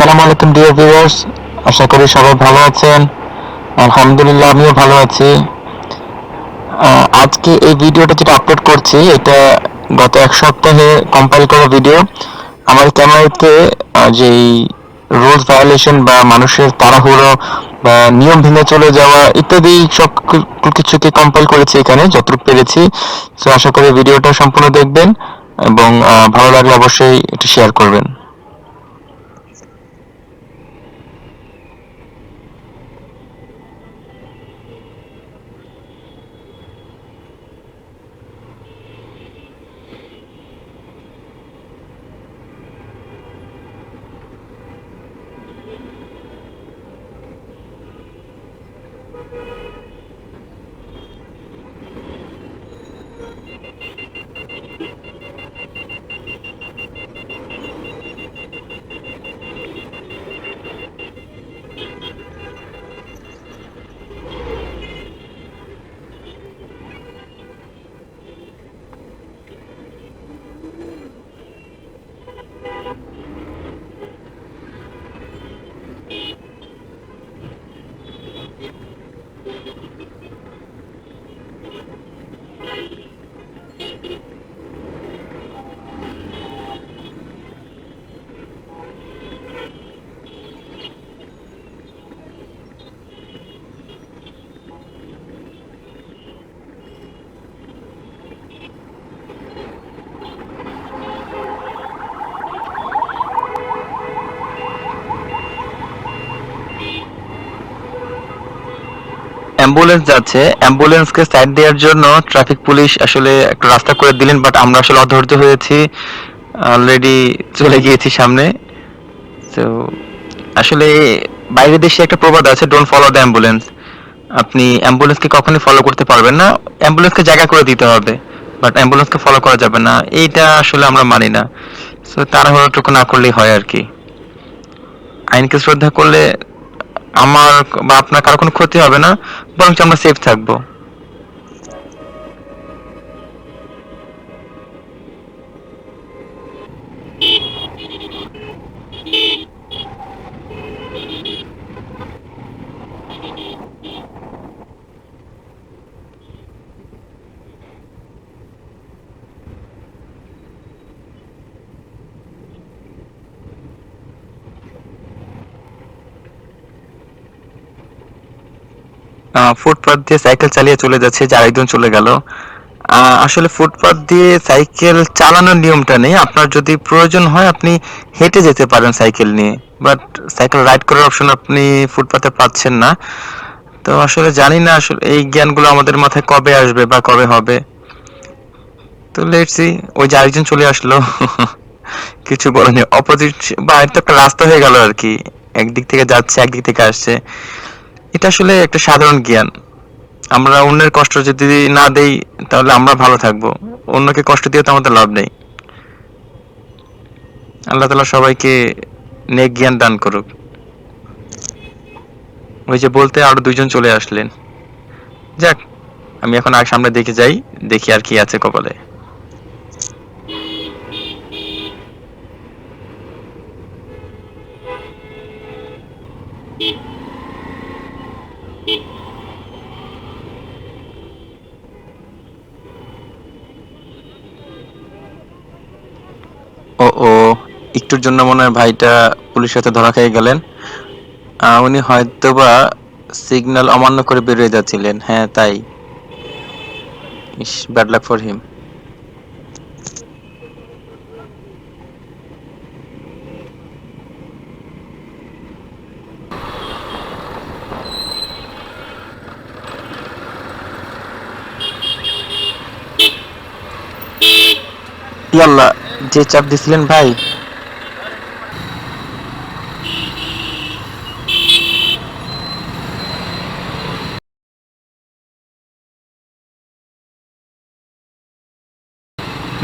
আসসালামু আলাইকুম dear viewers আশা করি সবাই ভালো আছেন। আলহামদুলিল্লাহ, আমিও ভালো আছি। আজকে এই ভিডিওটা যেটা আপলোড করছি, এটা গত এক সপ্তাহে কম্পাইল করা ভিডিও আমার ক্যামেরাতে যেই রুলস ভায়োলেশন বা মানুষের তাড়াহুড়ো বা নিয়ম ভেঙে চলে যাওয়া ইত্যাদি সব কিছুকে কম্পাইল করেছি এখানে, যতটুকু পেরেছি। তো আশা করি ভিডিওটা সম্পূর্ণ দেখবেন এবং ভালো লাগলে অবশ্যই এটা শেয়ার করবেন। অ্যাম্বুলেন্স যাচ্ছে অ্যাম্বুলেন্সকে সাইড দেওয়ার জন্য ট্রাফিক পুলিশ আসলে একটা রাস্তা করে দিলেন বাট আমরা আসলে অধৈর্য হয়েছি অলরেডি চলে গিয়েছি সামনে। তো আসলে বাইরের দেশে একটা প্রবাদ আছে ডোন্ট ফলো দ্য অ্যাম্বুলেন্স আপনি অ্যাম্বুলেন্সকে কখনোই ফলো করতে পারবেন না অ্যাম্বুলেন্সকে জায়গা করে দিতে হবে বাট অ্যাম্বুলেন্সকে ফলো করা যাবে না, এইটা আসলে আমরা মানি না। সো তাড়াহুড়োটুকু না করলেই হয় আর কি। আইনকে শ্রদ্ধা করলে আমার বা আপনার কারও কোনো ক্ষতি হবে না বরং আমরা সেফ থাকব। আহ, ফুটপাত দিয়ে সাইকেল চালিয়ে চলে যাচ্ছে যে আরেকজন চলে গেল। আসলে ফুটপাথ দিয়ে সাইকেল চালানোর নিয়মটা নেই। আপনার যদি প্রয়োজন হয় আপনি হেঁটে যেতে পারেন সাইকেল নিয়ে। বাট সাইকেল রাইড করার অপশন আপনি ফুটপাথে পাচ্ছেন না। তো আসলে জানি না আসলে এই জ্ঞানগুলো আমাদের মাথায় কবে আসবে বা কবে হবে। তো লেটসি ওই যে আরেকজন চলে আসলো। কিছু বলেনি অপোজিট বা একটা রাস্তা হয়ে গেল আর কি। একদিক থেকে যাচ্ছে একদিক থেকে আসছে। এটা আসলে একটা সাধারণ জ্ঞান। আমরা অন্যের কষ্ট যদি না দেই, তাহলে আমরা ভালো থাকব। অন্যকে কষ্ট দিয়ে তো আমাদের লাভ নেই। আল্লাহ তালা সবাইকে নেক জ্ঞান দান করুক। ওই যে বলতে আরও দুইজন চলে আসলেন। যাক, আমি এখন আর সামনে দেখে যাই, দেখি আর কি আছে কপালে। একটুর জন্য মনে হয় ভাইটা পুলিশের সাথে ধরা খেয়ে গেলেন। উনি হয়তোবা সিগন্যাল অমান্য করে বেরিয়ে যাচ্ছিলেন। হ্যাঁ তাই। Is bad luck for him যে চাপ দিছিলেন ভাই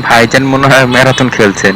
ভাইজান মনে হয় ম্যারাথন খেলছেন।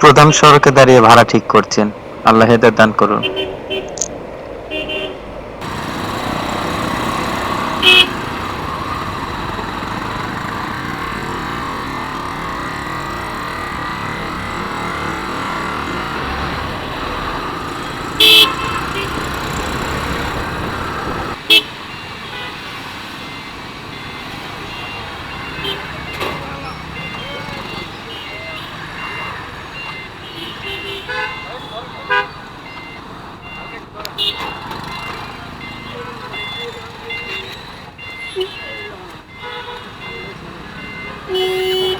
প্রধান সড়কে দাঁড়িয়ে ভাড়া ঠিক করছেন। আল্লাহ হেদার দান করুন।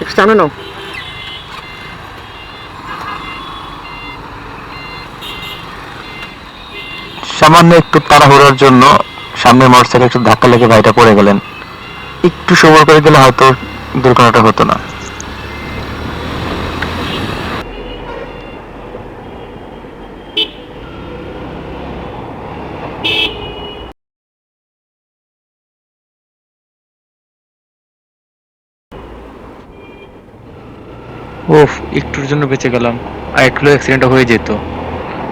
একটু সামনে নাও সামান্য একটু তাড়াহুড়োর জন্য সামনে মোটরসাইকেল একটু ধাক্কা লেগে ভাইটা পড়ে গেলেন। একটু সবর করে দিলে হয়তো দুর্ঘটনাটা হতো না। ওফ, একটুর জন্য বেঁচে গেলাম। আর একটু অ্যাক্সিডেন্ট হয়ে যেত।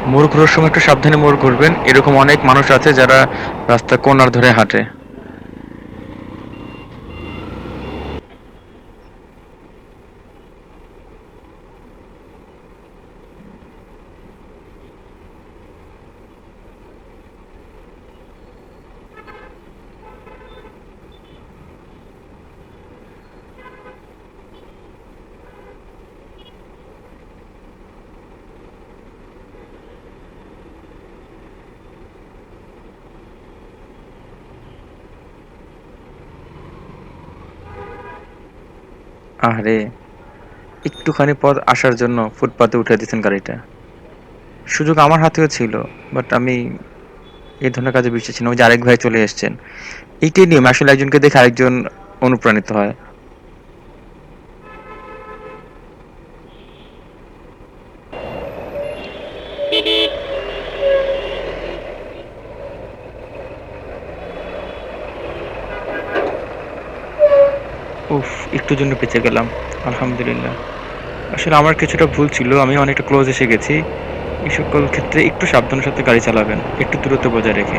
মোড় ঘোরার সময় একটু সাবধানে মোড় ঘুরবেন। এরকম অনেক মানুষ আছে যারা রাস্তা কোনার ধরে হাঁটে। আরে একটুখানি পথ আসার জন্য ফুটপাতে উঠে দিয়েছেন গাড়িটা। সুযোগ আমার হাতেও ছিল বাট আমি এই ধরনের কাজে বিশ্বাসী না ওই যে আরেক ভাই চলে এসছেন। এইটাই নিয়ম। আসলে একজনকে দেখে আরেকজন অনুপ্রাণিত হয়। একটুর জন্য বেঁচে গেলাম, আলহামদুলিল্লাহ। আসলে আমার কিছুটা ভুল ছিল, আমি অনেকটা ক্লোজ এসে গেছি। এই সকল ক্ষেত্রে একটু সাবধানের সাথে গাড়ি চালাবেন, একটু দূরত্ব বজায় রেখে।